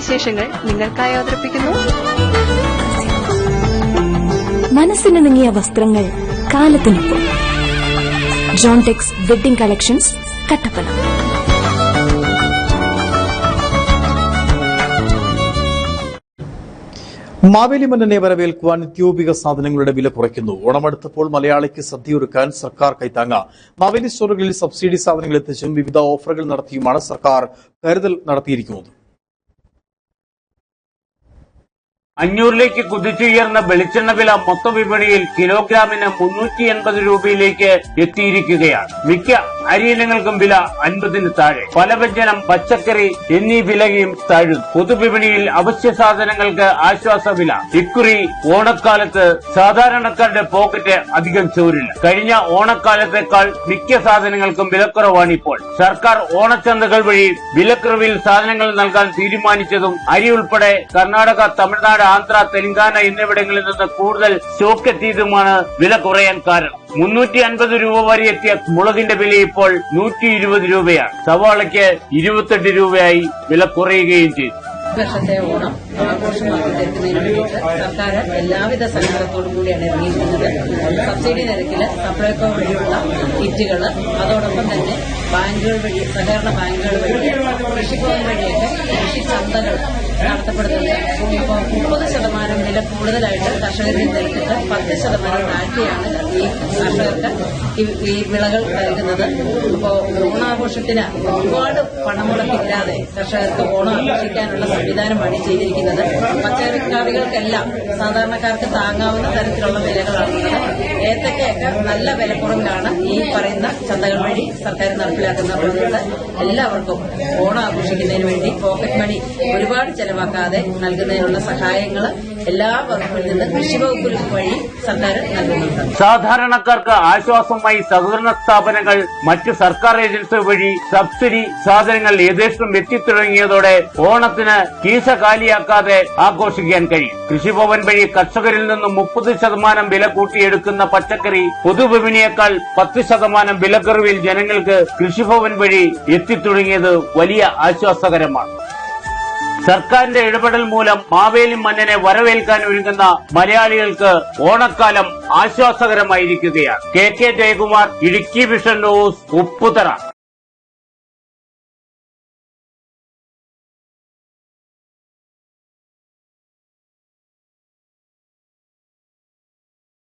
വിശേഷങ്ങൾ നിങ്ങൾക്കായി അവതരിപ്പിക്കുന്നു. മനസ്സിന് നീങ്ങിയ വസ്ത്രങ്ങൾ കാലത്തിനൊപ്പം. Jontex wedding collections Kattappana. Maveli മന്നനെ വരവേൽക്കുവാൻ നിത്യോപിക സാധനങ്ങളുടെ വില കുറയ്ക്കുന്നു. ഓണമെടുത്തപ്പോൾ മലയാളിക്ക് സദ്യയൊരുക്കാൻ സർക്കാർ കൈത്താങ്ങ. മാവേലി സ്റ്റോറുകളിൽ സബ്സിഡി സാധനങ്ങൾ എത്തിച്ചും വിവിധ ഓഫറുകൾ നടത്തിയുമാണ് സർക്കാർ കരുതൽ നടത്തിയിരിക്കുന്നത്. അഞ്ഞൂറിലേക്ക് കുതിച്ചുയർന്ന വെളിച്ചെണ്ണ വില മൊത്തം വിപണിയിൽ കിലോഗ്രാമിന് മുന്നൂറ്റി എൺപത് രൂപയിലേക്ക് എത്തിയിരിക്കുകയാണ്. മിക്ക അരിയിനങ്ങൾക്കും വില അൻപതിന് താഴെ. പലവ്യഞ്ജനം പച്ചക്കറി എന്നീ വിലയും താഴുന്നു. പൊതുവിപണിയിൽ അവശ്യ സാധനങ്ങൾക്ക് ആശ്വാസ വില. ഇക്കുറി ഓണക്കാലത്ത് സാധാരണക്കാരുടെ പോക്കറ്റ് അധികം ചോരില്ല. കഴിഞ്ഞ ഓണക്കാലത്തേക്കാൾ മിക്ക സാധനങ്ങൾക്കും വിലക്കുറവാണ് ഇപ്പോൾ. സർക്കാർ ഓണച്ചന്തകൾ വഴി വിലക്കുറവിൽ സാധനങ്ങൾ നൽകാൻ തീരുമാനിച്ചതും അരി ഉൾപ്പെടെ കർണാടക തമിഴ്നാട് ആന്ധ്ര തെലങ്കാന എന്നിവിടങ്ങളിൽ നിന്ന് കൂടുതൽ സ്റ്റോക്ക് എത്തിയതുമാണ് വില കുറയാൻ കാരണം. മുന്നൂറ്റി അൻപത് രൂപ വരെ എത്തിയ മുളകിന്റെ വില ഇപ്പോൾ നൂറ്റി ഇരുപത് രൂപയാണ്. സവാളയ്ക്ക് ഇരുപത്തെട്ട് രൂപയായി വില കുറയുകയും ചെയ്തു. വർഷത്തെ ഓണം ആഘോഷമാക്കി വേണ്ടിയിട്ട് സർക്കാർ എല്ലാവിധ സഹകരണത്തോടും കൂടിയാണ് ഇറങ്ങിയിരിക്കുന്നത്. സബ്സിഡി നിരക്കിൽ സപ്ലൈകോ വഴിയുള്ള കിറ്റുകൾ അതോടൊപ്പം തന്നെ ബാങ്കുകൾ വഴി സഹകരണ ബാങ്കുകൾ വഴി കൃഷിഭവൻ വഴിയൊക്കെ കൃഷി ചന്തകൾ നടത്തപ്പെടുന്നുണ്ട് അപ്പോൾ മുപ്പത് ശതമാനം വില കൂടുതലായിട്ട് കർഷകരിൽ നിരക്കിട്ട് പത്ത് ശതമാനം താഴ്ത്തിയാണ് ഈ കർഷകർക്ക് ഈ- വിളകൾ നൽകുന്നത്. അപ്പോൾ ഓണാഘോഷത്തിന് ഒരുപാട് പണമുളക്കില്ലാതെ കർഷകർക്ക് ഓണം ആഘോഷിക്കാനുള്ള സംവിധാനമാണ് ചെയ്തിരിക്കുന്നത്. പച്ചക്കറികൾക്കെല്ലാം സാധാരണക്കാർക്ക് താങ്ങാവുന്ന തരത്തിലുള്ള വിലകളാണ് ഏത്തക്കയൊക്കെ നല്ല വിലക്കുറവിലാണ് ഈ പറയുന്ന ചന്തകൾ വഴി സർക്കാർ നടപ്പിലാക്കുന്ന നടപ്പിലാക്കുന്നത് എല്ലാവർക്കും ഓണം ആഘോഷിക്കുന്നതിന് വേണ്ടി പോക്കറ്റ് മണി ഒരുപാട് ചെലവാക്കാതെ നൽകുന്നതിനുള്ള സഹായങ്ങൾ എല്ലാ വകുപ്പിൽ നിന്ന് കൃഷി വകുപ്പ് വഴി സർക്കാർ നൽകുന്നുണ്ട്. സാധാരണക്കാർക്ക് ആശ്വാസമായി സഹകരണ സ്ഥാപനങ്ങൾ മറ്റ് സർക്കാർ ഏജൻസികൾ വഴി സബ്സിഡി സാധനങ്ങൾ യഥേഷ്ടം എത്തിത്തുടങ്ങിയതോടെ ഓണത്തിന് കീശ കാലിയാക്കാതെ ആഘോഷിക്കാൻ കഴിയും. കൃഷിഭവൻ വഴി കർഷകരിൽ നിന്ന് മുപ്പത് ശതമാനം വില കൂട്ടിയെടുക്കുന്ന പച്ചക്കറി പൊതുവിപണിയേക്കാൾ പത്ത് ശതമാനം വിലക്കുറവിൽ ജനങ്ങൾക്ക് കൃഷിഭവൻ വഴി എത്തിത്തുടങ്ങിയത് വലിയ ആശ്വാസകരമാണ്. സർക്കാരിന്റെ ഇടപെടൽ മൂലം മാവേലി മന്നനെ വരവേൽക്കാൻ ഒരുങ്ങുന്ന മലയാളികൾക്ക് ഓണക്കാലം ആശ്വാസകരമായിരിക്കുകയാണ്. K K Jayakumar Idukki vision news Upputhara.